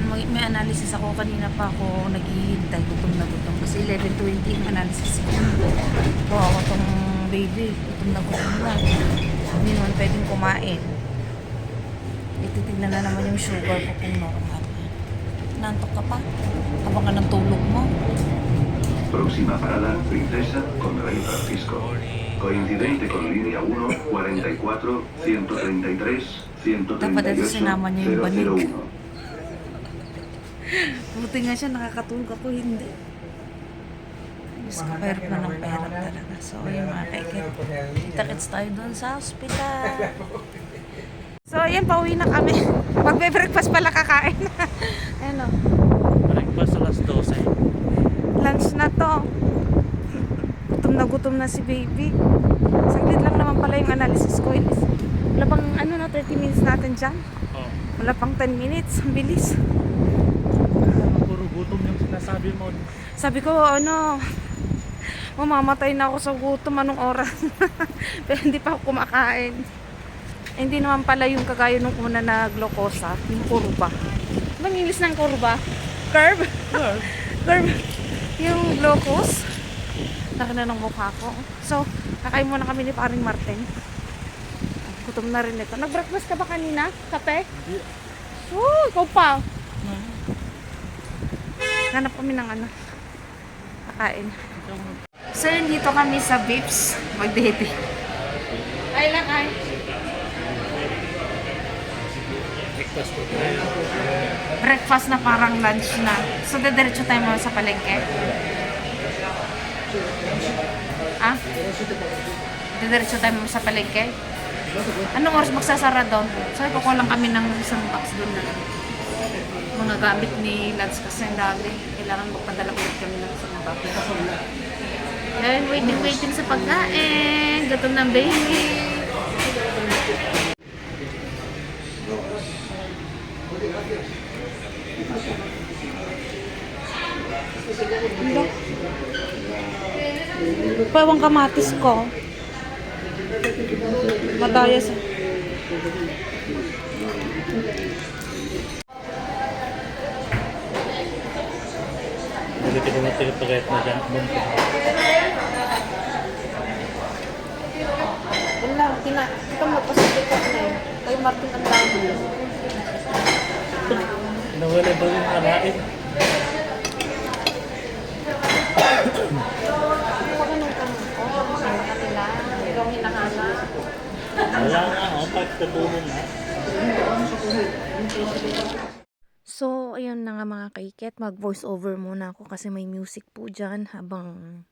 Yan, may, may analysis ako. Kanina pa ako naghihintay. Gutom na gutom. Kasi 11.20 yung analysis ko. Kawawa tong baby. Gutom na gutom na. Hindi naman pwedeng kumain. Ititignan na naman yung sugar ko kung normal. Nantok ka pa? Habang ka ng tulog mo. Próxima parada, Princesa con Rey Francisco. Coincidente con línea 1, 44, 133, Dapat ito 138, sinama niya yung banig. 001. Buti nga siya, nakakatulog ako, hindi. Diyos ko, pera na ng pera talaga. So, ayun mga kaikit. Kita-kits tayo doon sa hospital. So, ayun, pauwi na kami. Magbe-breakfast pala kakain. Ayun o, Breakfast alas 12. lunch na to. Gutom na gutom na si baby. Saglit lang naman pala yung analysis ko. Wala pang ano na, 30 minutes natin dyan. Oh. Wala pang 10 minutes. Ang bilis. Sinasabi mo. Sabi ko, ano, mamamatay na ako sa gutom anong oras. Pero hindi pa ako kumakain. Hindi naman pala yung kagaya nung una na glucosa, yung kurba. Anong English ng kurba? Curve? Curve. Yung glucose. Laki na ng mukha ko. So, kakain muna kami ni paring Martin. Gutom na rin ito. Nag-breakfast ka ba kanina? Kape? Hindi. Oh, ikaw pa. Hanap kami ng ano. Kakain. So, yun, dito kami sa Bips. Mag-date. Ay lang, ay. Breakfast po tayo. Breakfast na parang lunch na. So, dediretso tayo muna sa palengke. Ah? Dediretso tayo muna sa palengke? Anong oras magsasara doon? Sabi ko, kulang kami ng isang box doon na mga gamit ni Lance kasi ang dami. Kailangan magpadala ulit kami ng isang box. Dahil waiting, waiting sa pagkain. Gutom ng baby. Pawang kamatis ko. Madaya sa... Hindi tigapagayat na dyan. Wala, tina... Ito magpasabi ko na yun. Kay Martin ang dami. Nawala ba yung alain? Pag anong tanong ko, sa kanila, ikaw hinahanap. Wala nga, oh, pagkatulong na. Ayun na nga mga kaiket. Mag-voice over muna ako kasi may music po dyan habang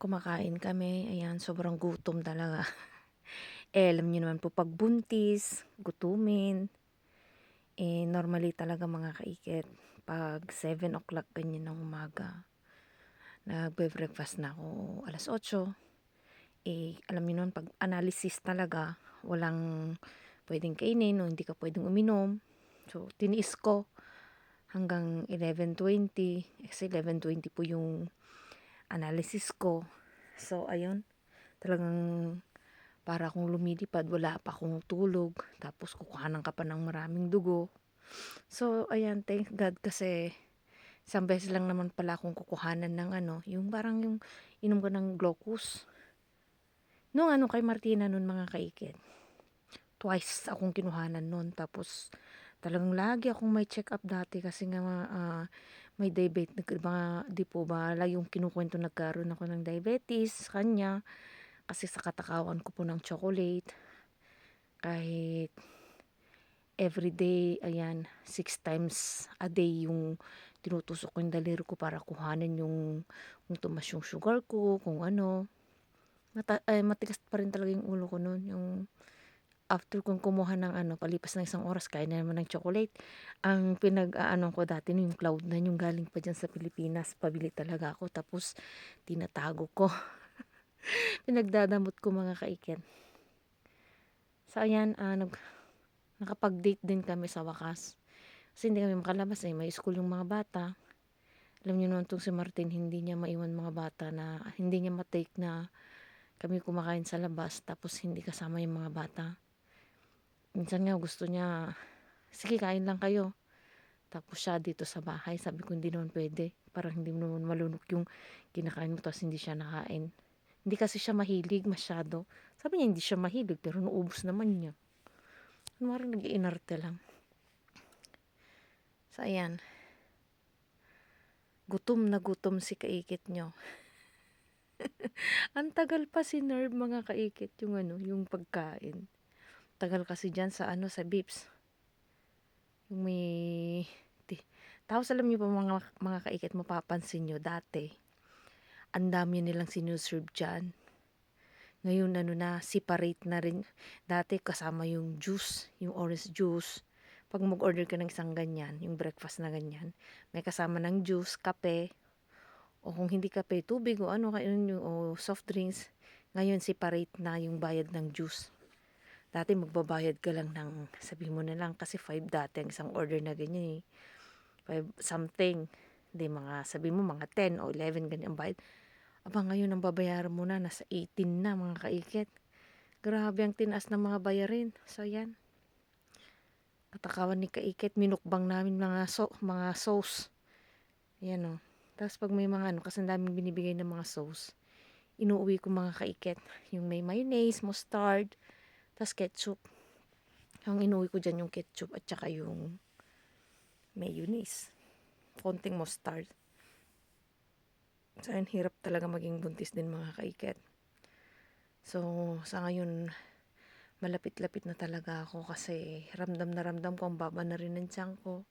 kumakain kami. Ayan, sobrang gutom talaga. eh, alam niyo naman po, pag buntis, gutumin. Eh, normally talaga mga kaiket. Pag 7 o'clock ganyan ng umaga, nagbe-breakfast na ako alas 8. Eh, alam niyo naman, pag analysis talaga, walang pwedeng kainin o hindi ka pwedeng uminom. So, tiniis ko hanggang 11.20. Kasi 11.20 po yung analysis ko. So, ayun. Talagang para akong lumilipad. Wala pa akong tulog. Tapos, kukuhanan ka pa ng maraming dugo. So, ayan. Thank God kasi isang beses lang naman pala akong kukuhanan ng ano. Yung parang yung inom ko ng glucose. Nung ano kay Martina nun mga kaikit. Twice akong kinuhanan nun. Tapos, talagang lagi akong may check up dati kasi nga ah, may diabetes mga di po ba yung kinukwento nagkaroon ako ng diabetes kanya kasi sa katakawan ko po ng chocolate kahit everyday ayan six times a day yung tinutusok ko yung daliri ko para kuhanin yung kung tumas yung sugar ko kung ano. Mata, ay, matigas pa rin talaga yung ulo ko noon yung after kong kumuha ng ano, palipas ng isang oras, kain na naman ng chocolate. Ang pinag-ano ko dati, yung cloud na yung galing pa dyan sa Pilipinas, pabili talaga ako. Tapos, tinatago ko. Pinagdadamot ko mga kaiken. So, ayan, ah, nag, nakapag-date din kami sa wakas. Kasi hindi kami makalabas eh, may school yung mga bata. Alam niyo naman itong si Martin, hindi niya maiwan mga bata na, hindi niya matake na kami kumakain sa labas tapos hindi kasama yung mga bata. Minsan nga gusto niya, sige kain lang kayo. Tapos siya dito sa bahay, sabi ko hindi naman pwede. Parang hindi naman malunok yung kinakain mo tapos hindi siya nakain. Hindi kasi siya mahilig masyado. Sabi niya hindi siya mahilig pero naubos naman niya. Ano parang nag-iinarte lang. So ayan. Gutom na gutom si kaikit nyo. Ang tagal pa si Nerve mga kaikit yung ano, yung pagkain. Tagal kasi dyan sa ano, sa Bips. Yung may... Tapos alam niyo pa mga, mga kaikit, mapapansin nyo, dati, ang dami nilang sinuserve dyan. Ngayon, ano na, separate na rin. Dati, kasama yung juice, yung orange juice. Pag mag-order ka ng isang ganyan, yung breakfast na ganyan, may kasama ng juice, kape, o kung hindi kape, tubig, o ano, kayo yung, o soft drinks. Ngayon, separate na yung bayad ng juice. Dati magbabayad ka lang ng, sabi mo na lang, kasi 5 dati ang isang order na ganyan eh. 5 something. Hindi, mga, sabi mo, mga 10 o 11 ganyan bayad. Aba, ngayon ang babayaran mo na, nasa 18 na mga kaikit. Grabe ang tinaas ng mga bayarin. So, yan. Katakawan ni kaikit, minukbang namin mga, so, mga sauce. Yan o. Tapos pag may mga ano, kasi daming binibigay ng mga sauce, inuuwi ko mga kaikit. Yung may mayonnaise, mustard, tapos ketchup. Ang inuwi ko dyan yung ketchup at saka yung mayonnaise. Konting mustard. So, hirap talaga maging buntis din mga kaiket. So, sa ngayon, malapit-lapit na talaga ako kasi ramdam na ramdam ko ang baba na rin ng tiyan ko.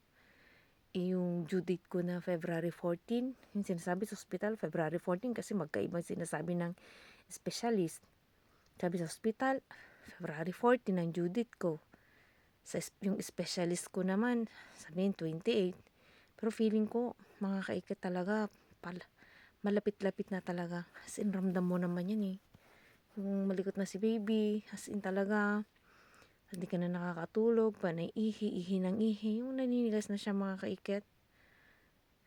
Eh, yung due date ko na February 14, yung sinasabi sa hospital, February 14 kasi magkaiba yung sinasabi ng specialist. Sabi sa hospital, February 14 ang due date ko. Sa yung specialist ko naman, sabihin 28. Pero feeling ko, mga kaikit talaga, pal malapit-lapit na talaga. As in, ramdam mo naman yan eh. Yung malikot na si baby, as in talaga, hindi ka na nakakatulog, panay ihi, ihi ng ihi, yung naninigas na siya mga kaikit.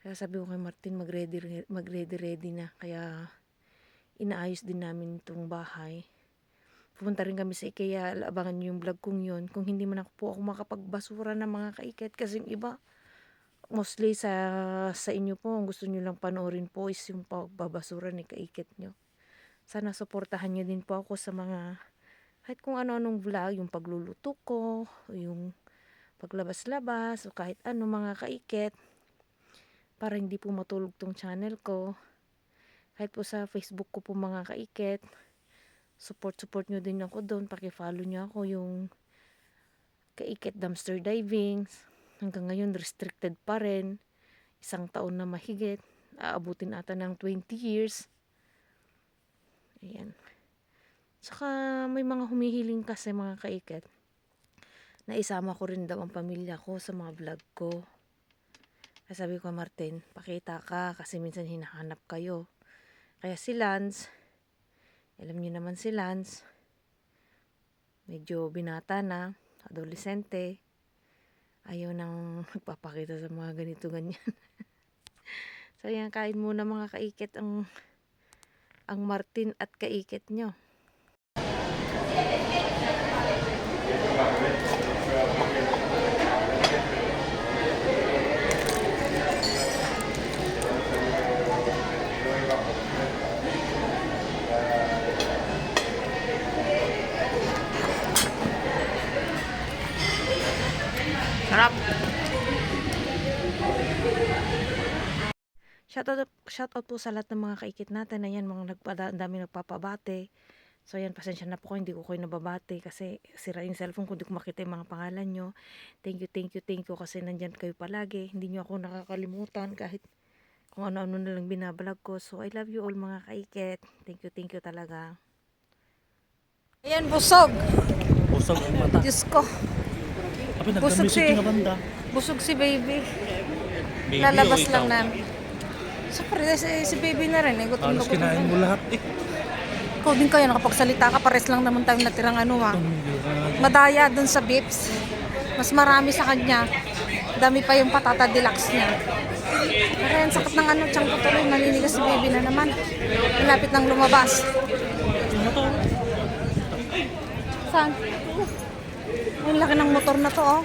Kaya sabi ko kay Martin, mag-ready, mag-ready-ready na. Kaya, inaayos din namin itong bahay. Pupunta rin kami sa IKEA, abangan niyo yung vlog kong yun. Kung hindi man ako po ako makapagbasura ng mga kaikit, kasi yung iba, mostly sa sa inyo po, ang gusto nyo lang panoorin po is yung pagbabasura ni kaikit nyo. Sana suportahan nyo din po ako sa mga kahit kung ano-anong vlog, yung pagluluto ko, yung paglabas-labas, o kahit ano mga kaikit, para hindi po matulog tong channel ko. Kahit po sa Facebook ko po mga kaikit, support-support nyo din ako doon, pakifollow nyo ako yung kaikit dumpster diving. Hanggang ngayon, restricted pa rin. Isang taon na mahigit. Aabutin ata ng 20 years. Ayan. Saka may mga humihiling kasi mga kaiket na isama ko rin daw ang pamilya ko sa mga vlog ko. Sabi ko, Martin, pakita ka kasi minsan hinahanap kayo. Kaya si Lance, alam niyo naman si Lance, medyo binata na, adolescente, ayaw nang magpapakita sa mga ganito ganyan. so yan, kain muna mga kaikit ang ang Martin at kaikit nyo. Shoutout, shoutout po sa lahat ng mga kaikit natin. Ayan, mga nagpada, ang dami nagpapabate. So, ayan, pasensya na po ko. Hindi ko kayo nababate kasi sira yung cellphone ko. Hindi ko makita yung mga pangalan nyo. Thank you, thank you, thank you kasi nandyan kayo palagi. Hindi nyo ako nakakalimutan kahit kung ano-ano na lang binabalag ko. So, I love you all mga kaikit. Thank you, thank you talaga. Ayan, busog. Busog ang mata. Diyos ko. Busog si-. Busog si baby. Baby, Lalabas lang namin. Siyempre, si, si baby na rin. Eh. Gutom Halos kinain na. mo lahat eh. Ikaw din kayo, nakapagsalita ka. Pares lang naman tayo natirang ano ha. Tumira. Madaya dun sa Bips. Mas marami sa kanya. Dami pa yung patata deluxe niya. Pero yan, sakit ng ano, tiyang ko tuloy. Malinigas si baby na naman. Malapit nang lumabas. Saan? Ang laki ng motor na to, oh.